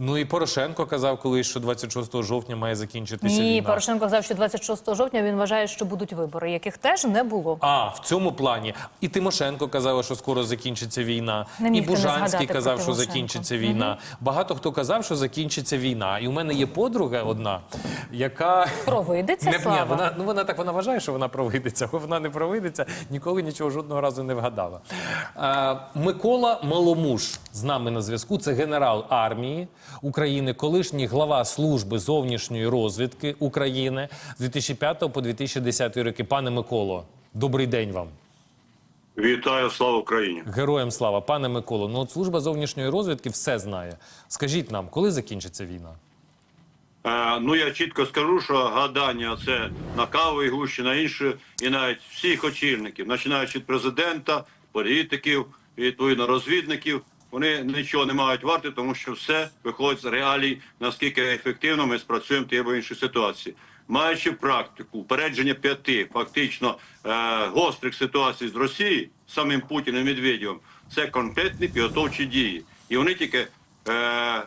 Ну і Порошенко казав колись, що 26 жовтня має закінчитися Ні, війна. Порошенко сказав, що 26 жовтня він вважає, що будуть вибори, яких теж не було. А в цьому плані і Тимошенко казала, що скоро закінчиться війна, і Бужанський казав, що закінчиться війна. Багато хто казав, що закінчиться війна. І у мене є подруга одна, яка Провидиться, не ні, вона ну вона так вона вважає, що вона провидиться, вона не провидиться, ніколи нічого жодного разу не вгадала. Е, Микола Маломуш з нами на зв'язку. Це генерал армії України, колишній глава служби зовнішньої розвідки України з 2005 по 2010 роки. Пане Миколо, добрий день вам. Вітаю, слава Україні! Героям слава, пане Миколо. Ну от служба зовнішньої розвідки все знає. Скажіть нам, коли закінчиться війна? Е, ну я чітко скажу, що гадання це на каву і гущі, на інше, і навіть всіх очільників, починаючи від президента, політиків, відповідно розвідників. Вони нічого не мають варти, тому що все виходить з реалій, наскільки ефективно ми спрацюємо в тій або іншій ситуації. Маючи практику упередження п'яти фактично е, гострих ситуацій з Росії, самим Путіним і Медведєвим, це конкретні підготовчі дії. І вони тільки е, е,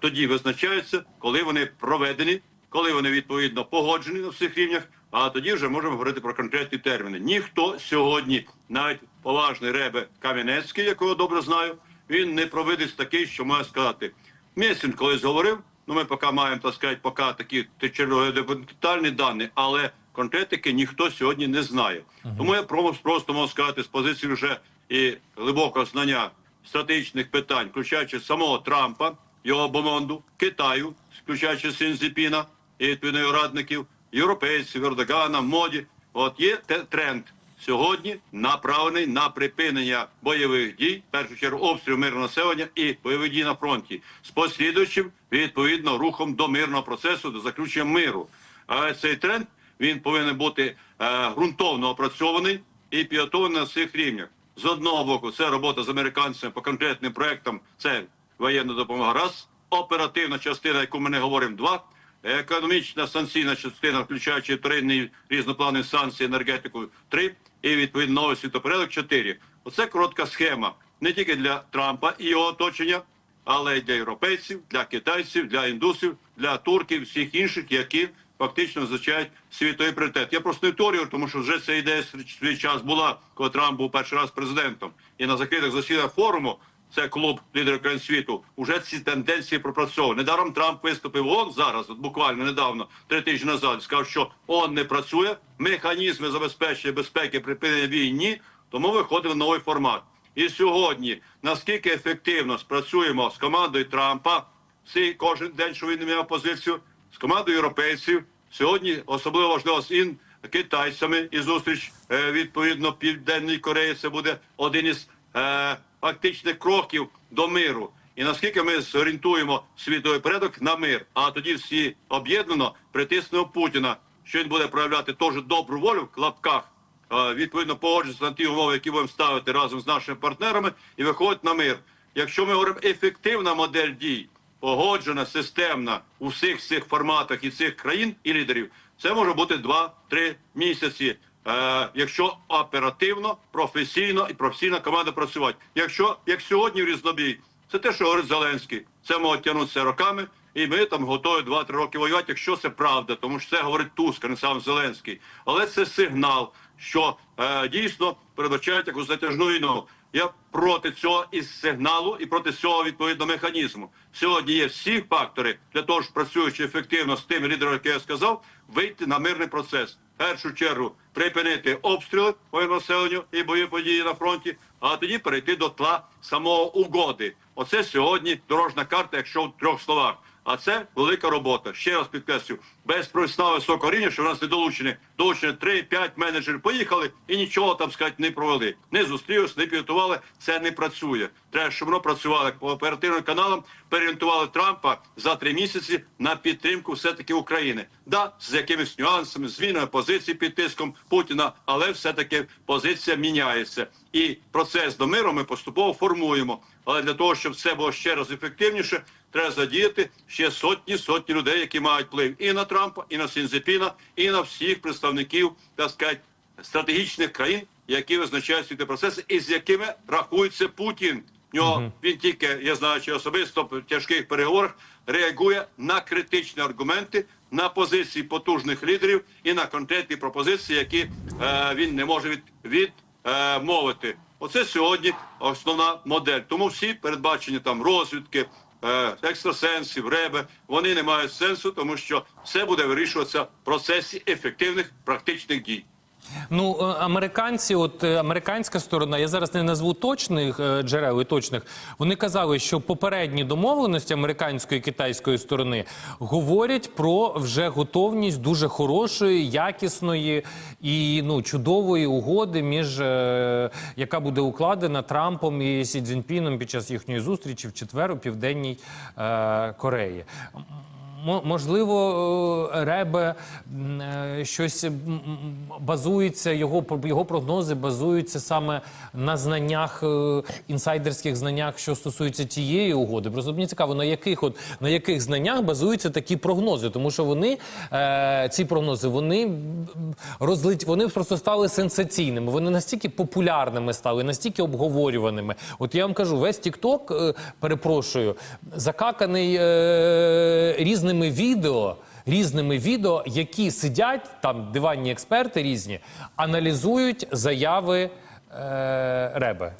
тоді визначаються, коли вони проведені, коли вони відповідно погоджені на всіх рівнях. А тоді вже можемо говорити про конкретні терміни. Ніхто сьогодні, навіть поважний ребе Кам'янецький, якого добре знаю, він не провидить такий, що має сказати. Месін колись говорив. Ну, ми поки маємо так сказати, поки такі детальні дані, але конкретики ніхто сьогодні не знає. Тому я про- просто можу сказати з позиції вже і глибокого знання стратегічних питань, включаючи самого Трампа, його бомонду, Китаю, включаючи Сінзіпіна і відповідно радників, європейців, Ердогана, моді. От є те- тренд сьогодні направлений на припинення бойових дій, в першу чергу обстрілів мирного населення і бойових дій на фронті, з послідуючим відповідно рухом до мирного процесу, до заключення миру. Але цей тренд він повинен бути е, ґрунтовно опрацьований і підготовлений на всіх рівнях. З одного боку, це робота з американцями по конкретним проектам. Це воєнна допомога. Раз оперативна частина, яку ми не говоримо, два. Економічна санкційна частина, включаючи вторинні різнопланові санкції, енергетику, три і відповідно світопорядок чотири. Оце коротка схема не тільки для Трампа і його оточення, але й для європейців, для китайців, для індусів, для турків, всіх інших, які фактично визначають світовий пріоритет. Я просто не теорію, тому що вже ця ідея свій час була, коли Трамп був перший раз президентом, і на закритих засіданнях форуму. Це клуб лідерів країн світу. Уже ці тенденції пропрацьовані. Недаром Трамп виступив он зараз, от буквально недавно, три тижні назад, сказав, що он не працює. Механізми забезпечення безпеки припинення війні, тому виходив новий формат. І сьогодні наскільки ефективно спрацюємо з командою Трампа, всі кожен день, що він має позицію, з командою європейців. Сьогодні особливо важливо з ін китайцями і зустріч е, відповідно Південної Кореї. Це буде один із е, фактичних кроків до миру. І наскільки ми зорієнтуємо світовий порядок на мир, а тоді всі об'єднано притиснемо Путіна, що він буде проявляти теж добру волю в клапках, відповідно погоджуватися на ті умови, які будемо ставити разом з нашими партнерами, і виходить на мир. Якщо ми говоримо ефективна модель дій, погоджена, системна у всіх цих форматах і цих країн і лідерів, це може бути 2-3 місяці. Е, якщо оперативно, професійно і професійна команда працювати. Якщо як сьогодні в різнобій, це те, що говорить Зеленський, це може тягнутися роками, і ми там готові 2-3 роки воювати, якщо це правда, тому що це говорить Туск, а не сам Зеленський. Але це сигнал, що е, дійсно передбачають якусь затяжну війну. Я проти цього із сигналу і проти цього відповідно механізму. Сьогодні є всі фактори для того, щоб працюючи ефективно з тим лідером, який я сказав, вийти на мирний процес. Першу чергу припинити обстріли населенню і бойові події на фронті, а тоді перейти до тла самого угоди. Оце сьогодні дорожна карта, якщо в трьох словах. А це велика робота. Ще раз підкреслю, без професіонала високого рівня, що в нас не долучені, долучені 3-5 менеджерів поїхали і нічого там сказати не провели. Не зустрілися, не підготували. Це не працює. Треба, щоб воно працювало по оперативним каналам. Переорієнтували Трампа за три місяці на підтримку все таки України. Да, з якимись нюансами, змінами позиції під тиском Путіна, але все таки позиція міняється. І процес до миру ми поступово формуємо. Але для того, щоб все було ще раз ефективніше, треба задіяти ще сотні сотні людей, які мають вплив і на Трампа, і на Сінзепіна, і на всіх представників так сказати, стратегічних країн, які визначають світі процеси, і з якими рахується Путін. В нього він тільки, я знаю, чи особисто в тяжких переговорах реагує на критичні аргументи, на позиції потужних лідерів і на конкретні пропозиції, які е, він не може від, від е. Оце сьогодні основна модель. Тому всі передбачені там розвідки, е, екстрасенсів, реби, вони не мають сенсу, тому що все буде вирішуватися в процесі ефективних практичних дій. Ну, е, американці, от е, американська сторона, я зараз не назву точних е, джерел і точних. Вони казали, що попередні домовленості американської і китайської сторони говорять про вже готовність дуже хорошої, якісної і ну чудової угоди, між яка буде укладена Трампом і Сі Цзіньпіном під час їхньої зустрічі в четвер у південній е, Кореї. Мо- Можливо, е, Ребе е, щось базується, його, його прогнози базуються саме на знаннях, е, інсайдерських знаннях, що стосується тієї угоди. Просто мені цікаво, на яких, от, на яких знаннях базуються такі прогнози, тому що вони, ці прогнози, вони розлить, вони просто стали сенсаційними, вони настільки популярними стали, настільки обговорюваними. От я вам кажу, весь е, перепрошую, закаканий е, різними відео. Різними відео, які сидять там диванні експерти різні, аналізують заяви е, Ребе.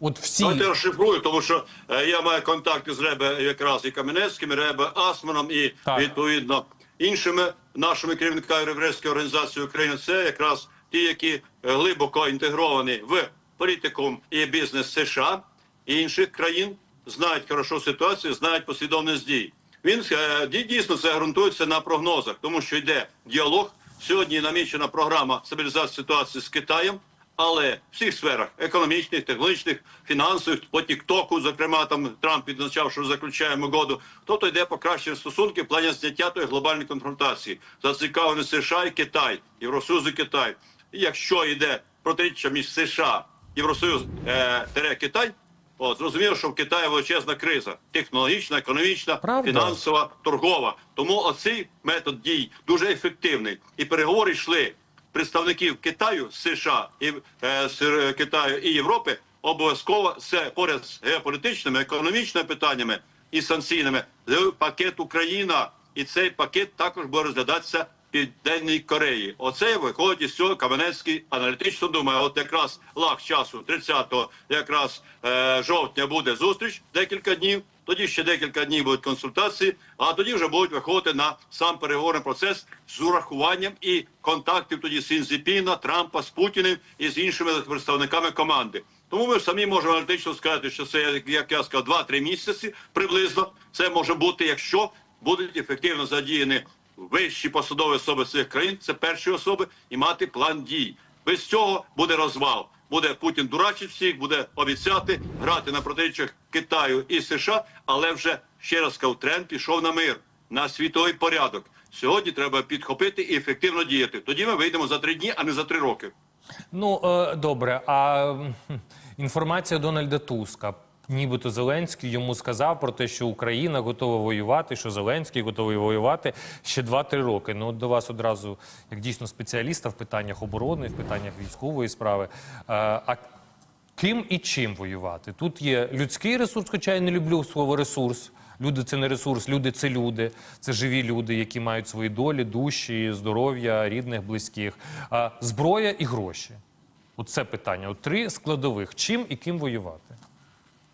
От всі Давайте я розшифрую, тому що е, я маю контакти з Ребе якраз і Кам'янецьким, і Ребе Асманом, і Так. відповідно іншими нашими керівниками єврейської організації України. Це якраз ті, які е, глибоко інтегровані в політикум і бізнес США і інших країн, знають хорошо ситуацію, знають послідовність дій. Він е, дійсно це ґрунтується на прогнозах, тому що йде діалог. Сьогодні намічена програма стабілізації ситуації з Китаєм. Але в всіх сферах економічних, технологічних, фінансових, по Тіктоку, зокрема, там Трамп відзначав, що заключаємо угоду. Тобто йде покращення стосунків в плані зняття тої глобальної конфронтації. Зацікавлені США і Китай, Євросоюз і Китай. І якщо йде протиріччя між США, Євросоюз е, Китай, от зрозуміло, що в Китаї величезна криза технологічна, економічна, Правда. фінансова, торгова. Тому оцей метод дій дуже ефективний. І переговори йшли представників Китаю, США і е, е, Китаю і Європи обов'язково це поряд з геополітичними, економічними питаннями і санкційними з пакет Україна, і цей пакет також буде розглядатися Південній Кореї. Оце виходить із цього Кам'янецький аналітично думає. От якраз лаг часу 30 якраз е, жовтня буде зустріч декілька днів. Тоді ще декілька днів будуть консультації, а тоді вже будуть виходити на сам переговорний процес з урахуванням і контактів тоді з Інзіпіна, Трампа, з Путіним і з іншими представниками команди. Тому ми самі можемо аналітично сказати, що це, як я сказав, 2-3 місяці приблизно. Це може бути, якщо будуть ефективно задіяні вищі посадові особи цих країн, це перші особи, і мати план дій. Без цього буде розвал. Буде Путін дурачить всіх, буде обіцяти грати на протиріччях Китаю і США, але вже ще раз кажу, тренд пішов на мир, на світовий порядок. Сьогодні треба підхопити і ефективно діяти. Тоді ми вийдемо за три дні, а не за три роки. Ну е, добре. А інформація Дональда Туска. Нібито Зеленський йому сказав про те, що Україна готова воювати, що Зеленський готовий воювати ще 2-3 роки. Ну до вас одразу, як дійсно спеціаліста в питаннях оборони, в питаннях військової справи. Е, а ким і чим воювати? Тут є людський ресурс, хоча я не люблю слово ресурс. Люди це не ресурс, люди це люди, це живі люди, які мають свої долі, душі, здоров'я, рідних, близьких. Зброя і гроші. Оце питання. От три складових. Чим і ким воювати?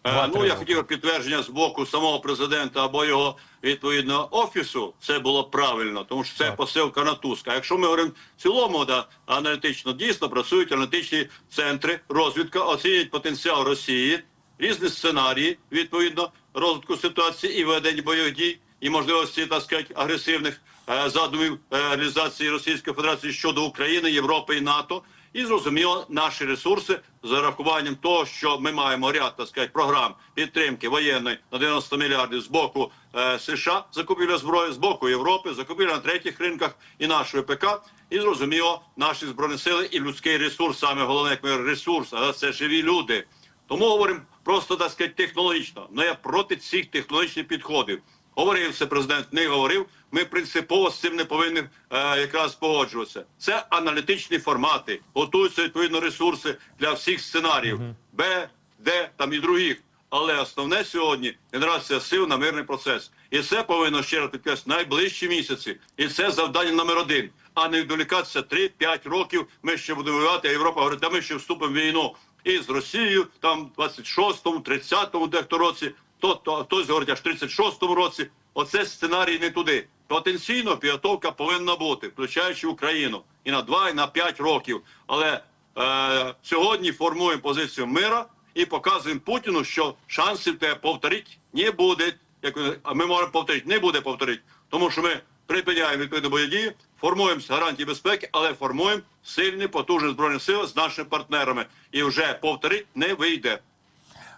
Е, ну, я хотів підтвердження з боку самого президента або його відповідного офісу. Це було правильно, тому що це Так. посилка на Туска. А якщо ми говоримо в цілому, да, аналітично дійсно працюють аналітичні центри, розвідка, оцінюють потенціал Росії, різні сценарії відповідно розвитку ситуації і ведення бойових дій, і можливості так сказати, агресивних е, задумів е, реалізації Російської Федерації щодо України, Європи і НАТО. І зрозуміло, наші ресурси з урахуванням того, що ми маємо ряд так сказати, програм підтримки воєнної на 90 мільярдів з боку е, США, закупівля зброї, з боку Європи, закупівля на третіх ринках і нашої ПК. І зрозуміло, наші збройні сили і людський ресурс, саме головне як ми ресурс, а це живі люди. Тому говоримо просто так сказати, технологічно. Ну я проти цих технологічних підходів. Говорив це президент, не говорив. Ми принципово з цим не повинні е, якраз погоджуватися. Це аналітичні формати, готуються відповідно ресурси для всіх сценаріїв Б, Д там і других. Але основне сьогодні генерація сил на мирний процес. І це повинно ще раз підкреслити найближчі місяці. І це завдання номер один. А не відволікатися 3-5 років. Ми ще будемо воювати. А Європа говорить, та ми ще вступимо в війну і з Росією, там 26-му, 30-му дехто році, то, то хтось говорить аж 36-му році. Оце сценарій не туди. Потенційно підготовка повинна бути, включаючи Україну і на 2, і на 5 років. Але е, сьогодні формуємо позицію мира і показуємо Путіну, що шансів те повторити не буде. Як ми можемо повторити, не буде повторити, тому що ми припиняємо відповідно дії, формуємо гарантії безпеки, але формуємо сильні потужні збройні сили з нашими партнерами. І вже повторити не вийде.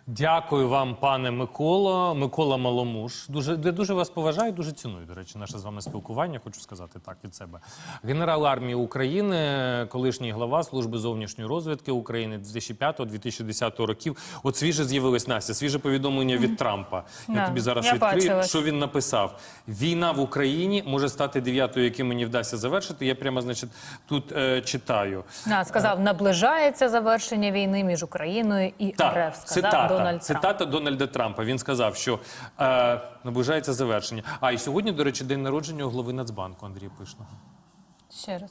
Дякую вам, пане Микола. Микола Маломуш. Дуже я дуже вас поважаю, дуже ціную. До речі, наше з вами спілкування. Хочу сказати так від себе. Генерал армії України, колишній глава служби зовнішньої розвідки України 2005-2010 років. От свіже з'явилось Настя, свіже повідомлення від Трампа. Я Да, тобі зараз я відкрию, бачила. що він написав. Війна в Україні може стати дев'ятою, яку мені вдасться завершити. Я прямо, значить, тут е, читаю. Да, сказав, наближається завершення війни між Україною і Так, РФ. Сказав цитата, Дональд Трамп. цитата Дональда Трампа. Він сказав, що е, наближається завершення. А і сьогодні, до речі, день народження у голови Нацбанку Андрія Пишного. Ще раз.